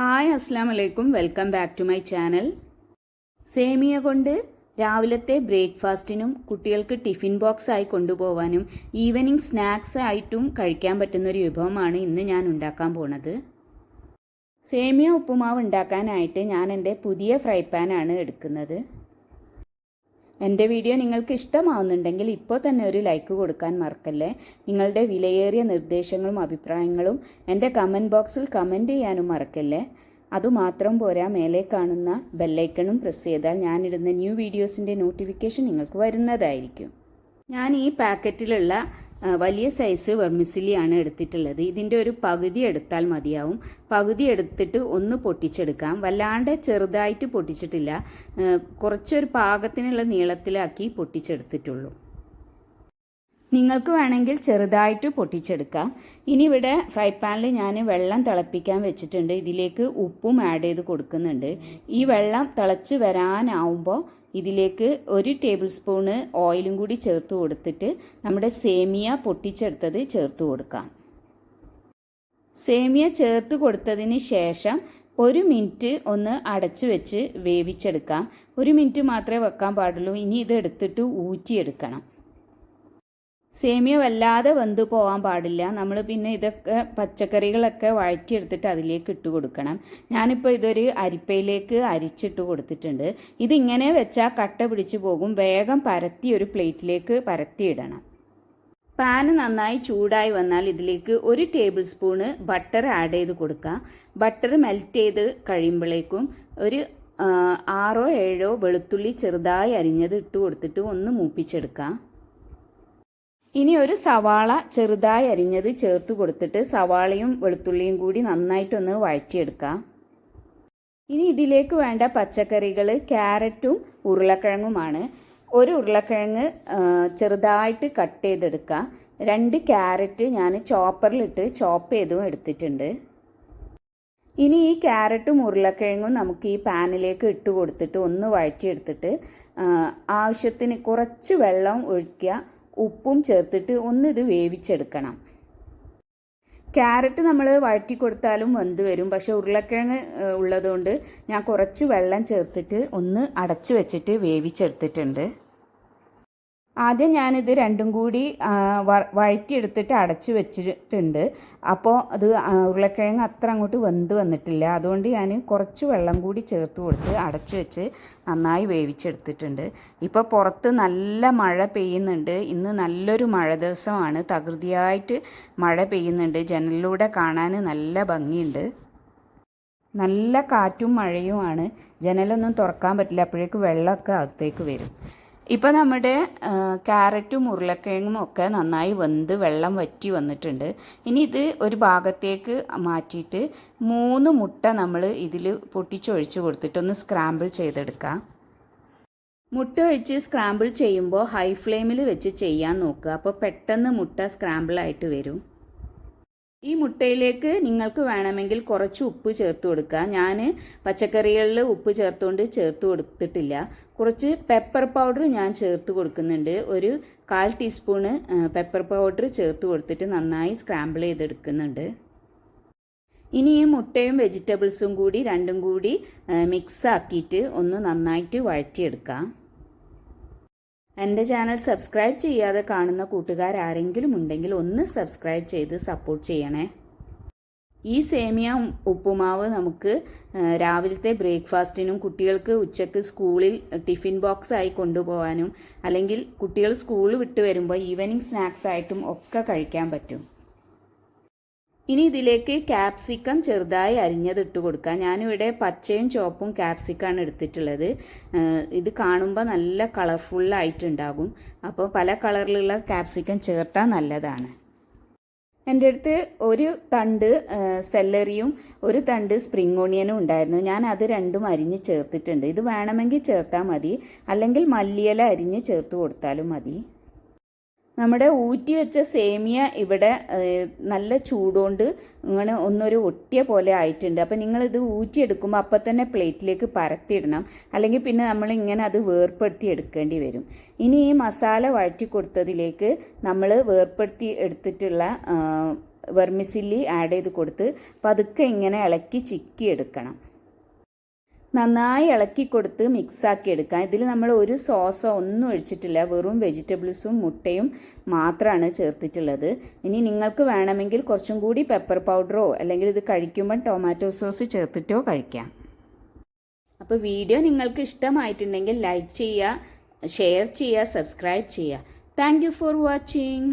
Hi അസ്സാം വലൈക്കും welcome back to my channel. സേമിയ കൊണ്ട് രാവിലത്തെ ബ്രേക്ക്ഫാസ്റ്റിനും കുട്ടികൾക്ക് ടിഫിൻ ബോക്സ് ആയി കൊണ്ടുപോകാനും ഈവനിങ് സ്നാക്സ് ആയിട്ടും കഴിക്കാൻ പറ്റുന്ന ഒരു വിഭവമാണ് ഇന്ന് ഞാൻ ഉണ്ടാക്കാൻ പോണത്. സേമിയ ഉപ്പുമാവ് ഉണ്ടാക്കാനായിട്ട് ഞാൻ എന്റെ പുതിയ ഫ്രൈ പാനാണ് എടുക്കുന്നത്. എന്റെ വീഡിയോ നിങ്ങൾക്ക് ഇഷ്ടമാവുന്നുണ്ടെങ്കിൽ ഇപ്പോൾ തന്നെ ഒരു ലൈക്ക് കൊടുക്കാൻ മറക്കല്ലേ? നിങ്ങളുടെ വിലയേറിയ നിർദ്ദേശങ്ങളും അഭിപ്രായങ്ങളും എന്റെ കമന്റ് ബോക്സിൽ കമന്റ് ചെയ്യാനും മറക്കല്ലേ? അതുമാത്രം പോരാ മേലെ കാണുന്ന ബെല്ലൈക്കണും പ്രസ് ചെയ്താൽ ഞാനിടുന്ന ന്യൂ വീഡിയോസിന്റെ നോട്ടിഫിക്കേഷൻ നിങ്ങൾക്ക് വരുന്നതായിരിക്കും. ഞാൻ ഈ പാക്കറ്റിലുള്ള വലിയ സൈസ് വെർമിസിലിയാണ് എടുത്തിട്ടുള്ളത്. ഇതിന്റെ ഒരു പകുതി എടുത്താൽ മതിയാവും. പകുതി എടുത്തിട്ട് ഒന്ന് പൊട്ടിച്ചെടുക്കാം. വല്ലാണ്ട് ചെറുതായിട്ട് പൊട്ടിച്ചിട്ടില്ല. കുറച്ചൊരു പാകത്തിനുള്ള നീളത്തിലാക്കി പൊട്ടിച്ചെടുത്തിട്ടുള്ളൂ. നിങ്ങൾക്ക് വേണമെങ്കിൽ ചെറുതായിട്ട് പൊട്ടിച്ചെടുക്കാം. ഇനി ഇവിടെ ഫ്രൈ പാനിൽ ഞാൻ വെള്ളം തിളപ്പിക്കാൻ വെച്ചിട്ടുണ്ട്. ഇതിലേക്ക് ഉപ്പും ആഡ് ചെയ്ത് കൊടുക്കുന്നുണ്ട്. ഈ വെള്ളം തിളച്ച് വരാനാവുമ്പോൾ ഇതിലേക്ക് ഒരു ടേബിൾ സ്പൂണ് ഓയിലും കൂടി ചേർത്ത് കൊടുത്തിട്ട് നമ്മുടെ സേമിയ പൊട്ടിച്ചെടുത്തത് ചേർത്ത് കൊടുക്കാം. സേമിയ ചേർത്ത് കൊടുത്തതിന് ശേഷം ഒരു മിനിറ്റ് ഒന്ന് അടച്ചു വെച്ച് വേവിച്ചെടുക്കാം. ഒരു മിനിറ്റ് മാത്രമേ വെക്കാൻ പാടുള്ളൂ. ഇനി ഇത് എടുത്തിട്ട് ഊറ്റിയെടുക്കണം. സേമിയ വല്ലാതെ വെന്ത് പോകാൻ പാടില്ല. നമ്മൾ പിന്നെ ഇതൊക്കെ പച്ചക്കറികളൊക്കെ വഴറ്റിയെടുത്തിട്ട് അതിലേക്ക് ഇട്ട് കൊടുക്കണം. ഞാനിപ്പോൾ ഇതൊരു അരിപ്പയിലേക്ക് അരിച്ചിട്ട് കൊടുത്തിട്ടുണ്ട്. ഇതിങ്ങനെ വെച്ചാൽ കട്ട പിടിച്ച് പോകും. വേഗം പരത്തി ഒരു പ്ലേറ്റിലേക്ക് പരത്തിയിടണം പാന് നന്നായി ചൂടായി വന്നാൽ ഇതിലേക്ക് ഒരു ടേബിൾ സ്പൂണ് ബട്ടർ ആഡ് ചെയ്ത് കൊടുക്കുക ബട്ടർ മെൽറ്റ് ചെയ്ത് കഴിയുമ്പോഴേക്കും ഒരു ആറോ ഏഴോ വെളുത്തുള്ളി ചെറുതായി അരിഞ്ഞത് ഇട്ട് കൊടുത്തിട്ട് ഒന്ന് മൂപ്പിച്ചെടുക്കാം. ഇനി ഒരു സവാള ചെറുതായി അരിഞ്ഞത് ചേർത്ത് കൊടുത്തിട്ട് സവാളയും വെളുത്തുള്ളിയും കൂടി നന്നായിട്ടൊന്ന് വഴറ്റിയെടുക്കാം. ഇനി ഇതിലേക്ക് വേണ്ട പച്ചക്കറികൾ ക്യാരറ്റും ഉരുളക്കിഴങ്ങുമാണ്. ഒരു ഉരുളക്കിഴങ്ങ് ചെറുതായിട്ട് കട്ട് ചെയ്തെടുക്കുക രണ്ട് ക്യാരറ്റ് ഞാൻ ചോപ്പറിലിട്ട് ചോപ്പ് ചെയ്തും എടുത്തിട്ടുണ്ട്. ഇനി ഈ ക്യാരറ്റും ഉരുളക്കിഴങ്ങും നമുക്ക് ഈ പാനിലേക്ക് ഇട്ട് കൊടുത്തിട്ട് ഒന്ന് വഴറ്റിയെടുത്തിട്ട് ആവശ്യത്തിന് കുറച്ച് വെള്ളം ഒഴിക്കുക. ഉപ്പും ചേർത്തിട്ട് ഒന്ന് ഇത് വേവിച്ചെടുക്കണം. ക്യാരറ്റ് നമ്മൾ വഴറ്റി കൊടുത്താലും വെന്ത് വരും. പക്ഷെ ഉരുളക്കിഴങ്ങ് ഉള്ളതുകൊണ്ട് ഞാൻ കുറച്ച് വെള്ളം ചേർത്തിട്ട് ഒന്ന് അടച്ചു വെച്ചിട്ട് വേവിച്ചെടുത്തിട്ടുണ്ട്. ആദ്യം ഞാനിത് രണ്ടും കൂടി വഴറ്റിയെടുത്തിട്ട് അടച്ചു വെച്ചിട്ടുണ്ട്. അപ്പോൾ അത് ഉരുളക്കിഴങ്ങ് അത്ര അങ്ങോട്ട് വെന്ത് വന്നിട്ടില്ല. അതുകൊണ്ട് ഞാൻ കുറച്ച് വെള്ളം കൂടി ചേർത്ത് കൊടുത്ത് അടച്ചു വെച്ച് നന്നായി വേവിച്ചെടുത്തിട്ടുണ്ട്. ഇപ്പോൾ പുറത്ത് നല്ല മഴ പെയ്യുന്നുണ്ട്. ഇന്ന് നല്ലൊരു മഴ ദിവസമാണ്. തകൃതിയായിട്ട് മഴ പെയ്യുന്നുണ്ട്. ജനലിലൂടെ കാണാൻ നല്ല ഭംഗിയുണ്ട്. നല്ല കാറ്റും മഴയുമാണ്. ജനലൊന്നും തുറക്കാൻ പറ്റില്ല. അപ്പോഴേക്ക് വെള്ളമൊക്കെ അകത്തേക്ക് വരും. ഇപ്പോൾ നമ്മുടെ ക്യാരറ്റും ഉരുളക്കിഴങ്ങും ഒക്കെ നന്നായി വെന്ത് വെള്ളം വറ്റി വന്നിട്ടുണ്ട്. ഇനി ഇത് ഒരു ഭാഗത്തേക്ക് മാറ്റിയിട്ട് മൂന്ന് മുട്ട നമ്മൾ ഇതിൽ പൊട്ടിച്ചൊഴിച്ച് കൊടുത്തിട്ട് ഒന്ന് സ്ക്രാമ്പിൾ ചെയ്തെടുക്കാം. മുട്ട ഒഴിച്ച് സ്ക്രാമ്പിൾ ചെയ്യുമ്പോൾ ഹൈ ഫ്ലെയിമിൽ വെച്ച് ചെയ്യാൻ നോക്കുക. അപ്പോൾ പെട്ടെന്ന് മുട്ട സ്ക്രാമ്പിൾ ആയിട്ട് വരും. ഈ മുട്ടയിലേക്ക് നിങ്ങൾക്ക് വേണമെങ്കിൽ കുറച്ച് ഉപ്പ് ചേർത്ത് കൊടുക്കുക ഞാൻ പച്ചക്കറികളിൽ ഉപ്പ് ചേർത്തുകൊണ്ട് ചേർത്ത് കൊടുത്തിട്ടില്ല. കുറച്ച് പെപ്പർ പൗഡർ ഞാൻ ചേർത്ത് കൊടുക്കുന്നുണ്ട്. ഒരു കാൽ ടീസ്പൂണ് പെപ്പർ പൗഡർ ചേർത്ത് കൊടുത്തിട്ട് നന്നായി സ്ക്രാമ്പിൾ ചെയ്തെടുക്കുന്നുണ്ട്. ഇനി ഈ മുട്ടയും വെജിറ്റബിൾസും കൂടി രണ്ടും കൂടി മിക്സ് ആക്കിയിട്ട് ഒന്ന് നന്നായിട്ട് വഴറ്റിയെടുക്കാം. എന്റെ ചാനൽ സബ്സ്ക്രൈബ് ചെയ്യാതെ കാണുന്ന കൂട്ടുകാർ ആരെങ്കിലും ഉണ്ടെങ്കിൽ ഒന്ന് സബ്സ്ക്രൈബ് ചെയ്ത് സപ്പോർട്ട് ചെയ്യണേ. ഈ സേമിയ ഉപ്പുമാവ് നമുക്ക് രാവിലത്തെ ബ്രേക്ക്ഫാസ്റ്റിനും കുട്ടികൾക്ക് ഉച്ചയ്ക്ക് സ്കൂളിൽ ടിഫിൻ ബോക്സ് ആയി കൊണ്ടുപോകാനും അല്ലെങ്കിൽ കുട്ടികൾ സ്കൂൾ വിട്ട് വരുമ്പോൾ ഈവനിങ് സ്നാക്സ് ആയിട്ടും ഒക്കെ കഴിക്കാൻ പറ്റും. ഇനി ഇതിലേക്ക് ക്യാപ്സിക്കം ചെറുതായി അരിഞ്ഞത് ഇട്ട് കൊടുക്കുക ഞാനിവിടെ പച്ചയും ചുവപ്പും ക്യാപ്സിക്കാണ് എടുത്തിട്ടുള്ളത്. ഇത് കാണുമ്പോൾ നല്ല കളർഫുള്ളായിട്ടുണ്ടാകും അപ്പോൾ പല കളറിലുള്ള ക്യാപ്സിക്കം ചേർത്താൽ നല്ലതാണ്. എന്റെ അടുത്ത് ഒരു തണ്ട് സെല്ലറിയും ഒരു തണ്ട് സ്പ്രിംഗ് ഓണിയനും ഉണ്ടായിരുന്നു. ഞാൻ അത് രണ്ടും അരിഞ്ഞ് ചേർത്തിട്ടുണ്ട്. ഇത് വേണമെങ്കിൽ ചേർത്താൽ മതി. അല്ലെങ്കിൽ മല്ലിയില അരിഞ്ഞ് ചേർത്ത് കൊടുത്താലും മതി. നമ്മുടെ ഊറ്റി വെച്ച സേമിയ ഇവിടെ നല്ല ചൂടുകൊണ്ട് ഇങ്ങനെ ഒന്നൊരു ഒട്ടിയ പോലെ ആയിട്ടുണ്ട്. അപ്പം നിങ്ങളിത് ഊറ്റിയെടുക്കുമ്പോൾ അപ്പം തന്നെ പ്ലേറ്റിലേക്ക് പരത്തിയിടണം. അല്ലെങ്കിൽ പിന്നെ നമ്മൾ ഇങ്ങനെ അത് വേർപ്പെടുത്തി എടുക്കേണ്ടി വരും. ഇനി ഈ മസാല വഴറ്റി കൊടുത്തതിലേക്ക് നമ്മൾ വേർപ്പെടുത്തി എടുത്തിട്ടുള്ള വെർമിസില്ലി ആഡ് ചെയ്ത് കൊടുത്ത് പതുക്കെ ഇങ്ങനെ ഇളക്കി ചിക്കി എടുക്കണം നന്നായി ഇളക്കി കൊടുത്ത് മിക്സാക്കി എടുക്കാം. ഇതിൽ നമ്മൾ ഒരു സോസോ ഒന്നും ഒഴിച്ചിട്ടില്ല. വെറും വെജിറ്റബിൾസും മുട്ടയും മാത്രമാണ് ചേർത്തിട്ടുള്ളത്. ഇനി നിങ്ങൾക്ക് വേണമെങ്കിൽ കുറച്ചും കൂടി പെപ്പർ പൗഡറോ അല്ലെങ്കിൽ ഇത് കഴിക്കുമ്പോൾ ടൊമാറ്റോ സോസ് ചേർത്തിട്ടോ കഴിക്കാം. അപ്പോൾ വീഡിയോ നിങ്ങൾക്ക് ഇഷ്ടമായിട്ടുണ്ടെങ്കിൽ ലൈക്ക് ചെയ്യുക ഷെയർ ചെയ്യുക സബ്സ്ക്രൈബ് ചെയ്യുക. Thank for watching